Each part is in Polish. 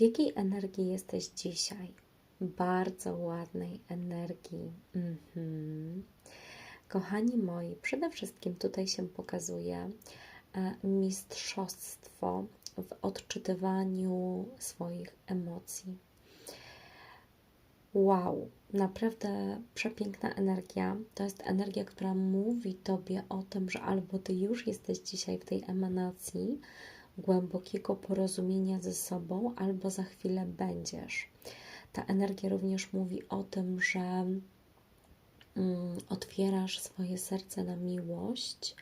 W jakiej energii jesteś dzisiaj? Bardzo ładnej energii. Mhm. Kochani moi, przede wszystkim tutaj się pokazuje e, mistrzostwo w odczytywaniu swoich emocji. Wow, naprawdę przepiękna energia. To jest energia, która mówi Tobie o tym, że albo Ty już jesteś dzisiaj w tej emanacji głębokiego porozumienia ze sobą, albo za chwilę będziesz. Ta energia również mówi o tym, że mm, otwierasz swoje serce na miłość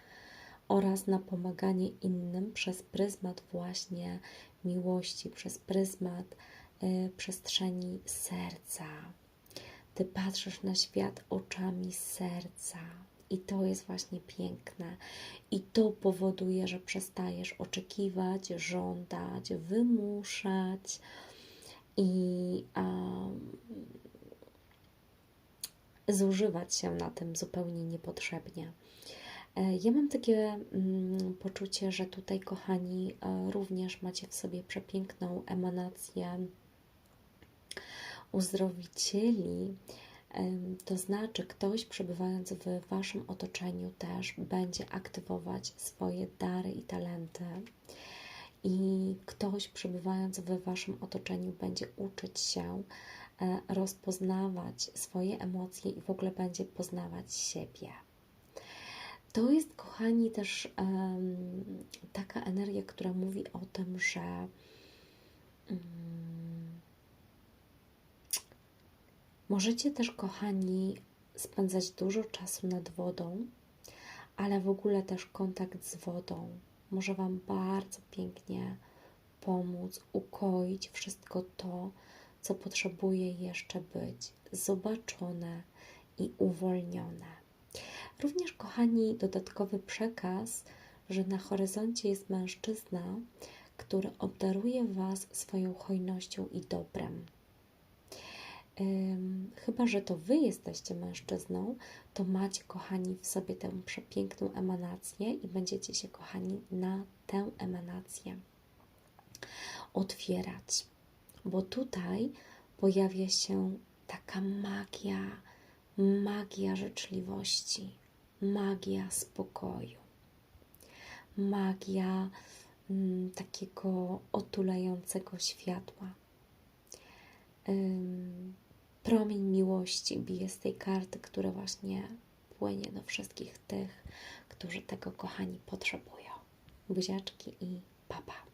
oraz na pomaganie innym przez pryzmat właśnie miłości, przez pryzmat y, przestrzeni serca. Ty patrzysz na świat oczami serca. I to jest właśnie piękne. I to powoduje, że przestajesz oczekiwać, żądać, wymuszać i um, zużywać się na tym zupełnie niepotrzebnie. E, Ja mam takie mm, poczucie, że tutaj, kochani, e, również macie w sobie przepiękną emanację uzdrowicieli. To znaczy, ktoś przebywając w Waszym otoczeniu też będzie aktywować swoje dary i talenty. I ktoś przebywając w Waszym otoczeniu będzie uczyć się e, rozpoznawać swoje emocje i w ogóle będzie poznawać siebie. To jest, kochani, też em, taka energia, która mówi o tym, że mm, możecie też, kochani, spędzać dużo czasu nad wodą, ale w ogóle też kontakt z wodą może Wam bardzo pięknie pomóc, ukoić wszystko to, co potrzebuje jeszcze być zobaczone i uwolnione. Również, kochani, dodatkowy przekaz, że na horyzoncie jest mężczyzna, który obdaruje Was swoją hojnością i dobrem. Chyba, że to Wy jesteście mężczyzną, to macie, kochani, w sobie tę przepiękną emanację i będziecie się, kochani, na tę emanację otwierać. Bo tutaj pojawia się taka magia, magia życzliwości, magia spokoju, magia mm, takiego otulającego światła. Ym, promień miłości bije z tej karty, która właśnie płynie do wszystkich tych, którzy tego, kochani, potrzebują. Buziaczki i papa.